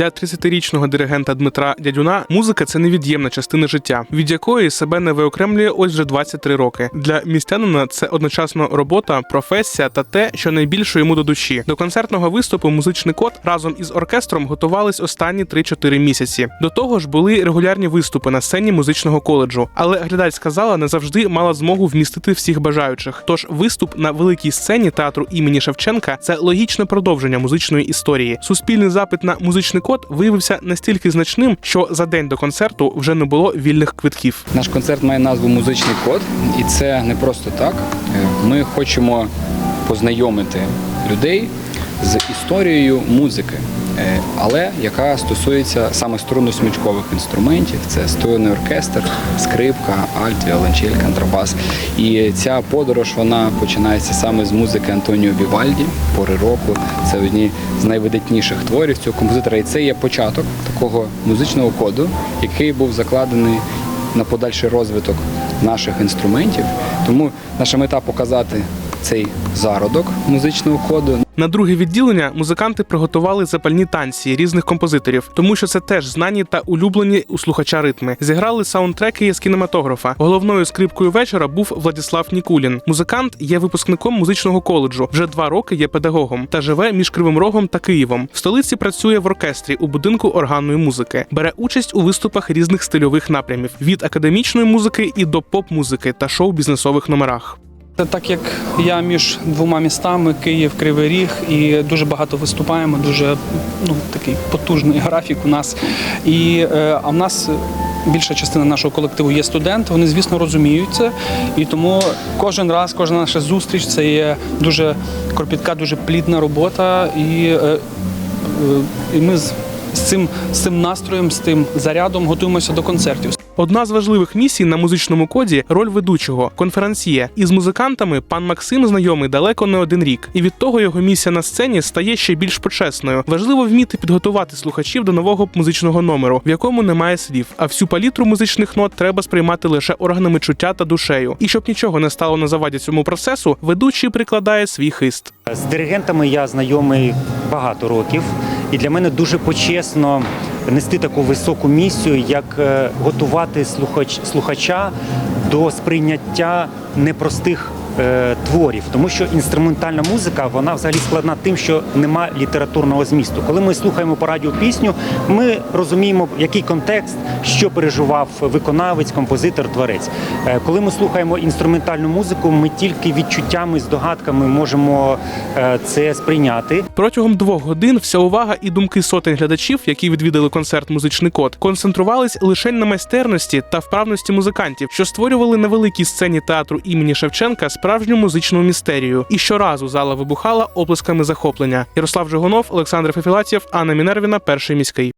Для 30-річного диригента Дмитра Дядюна музика це невід'ємна частина життя, від якої себе не виокремлює ось вже 23 роки. Для містянина це одночасно робота, професія та те, що найбільше йому до душі. До концертного виступу музичний кот разом із оркестром готувались останні 3-4 місяці. До того ж, були регулярні виступи на сцені музичного коледжу, але глядацька зала не завжди мала змогу вмістити всіх бажаючих. Тож виступ на великій сцені театру імені Шевченка це логічне продовження музичної історії. Суспільний запит на музичний код виявився настільки значним, що за день до концерту вже не було вільних квитків. Наш концерт має назву Музичний код, і це не просто так. Е, Ми хочемо познайомити людей з історією музики, але яка стосується саме струнно-смичкових інструментів. Це струнний оркестр, скрипка, альт, віолончель, контрабас. І ця подорож вона починається саме з музики Антоніо Вівальді, пори року. Це одні з найвидатніших творів цього композитора. І це є початок такого музичного коду, який був закладений на подальший розвиток наших інструментів. Тому наша мета показати цей зародок музичного коду. На друге відділення музиканти приготували запальні танці різних композиторів, тому що це теж знані та улюблені у слухача ритми. Зіграли саундтреки з кінематографа. Головною скрипкою вечора був Владіслав Нікулін. Музикант є випускником музичного коледжу. Вже два роки є педагогом та живе між Кривим Рогом та Києвом. В столиці працює в оркестрі у будинку органної музики. Бере участь у виступах різних стильових напрямів від академічної музики і до поп-музики та шоу-бізнесових номерах. Так як я між двома містами Київ, Кривий Ріг, і дуже багато виступаємо, дуже ну, такий потужний графік у нас. І, е, а в нас більша частина нашого колективу є студенти, вони, звісно, розуміють це. І тому кожен раз, кожна наша зустріч це є дуже кропітка, дуже плідна робота. І, е, е, і ми з, з, цим, з цим настроєм, з тим зарядом готуємося до концертів. Одна з важливих місій на музичному коді роль ведучого конферансьє. Із музикантами пан Максим знайомий далеко не один рік, і від того його місія на сцені стає ще більш почесною. Важливо вміти підготувати слухачів до нового музичного номеру, в якому немає слів. А всю палітру музичних нот треба сприймати лише органами чуття та душею. І щоб нічого не стало на заваді цьому процесу, ведучий прикладає свій хист. З диригентами я знайомий багато років, і для мене дуже почесно нести таку високу місію, як е, готувати слухач, слухача до сприйняття непростих е, творів, тому що інструментальна музика вона взагалі складна тим, що нема літературного змісту. Коли ми слухаємо по радіо пісню, ми розуміємо, який контекст, що переживав виконавець, композитор, творець. Е, Коли ми слухаємо інструментальну музику, ми тільки відчуттями, здогадками можемо е, це сприйняти. Протягом двох годин вся увага і думки сотень глядачів, які відвідали концерт Музичний код, концентрувались лише на майстерності та вправності музикантів, що створювали на великій сцені театру імені Шевченка справжню музичну містерію. І щоразу зала вибухала оплесками захоплення. Ярослав Жигунов, Олександр Фефілатєв, Анна Мінервіна, перший міський.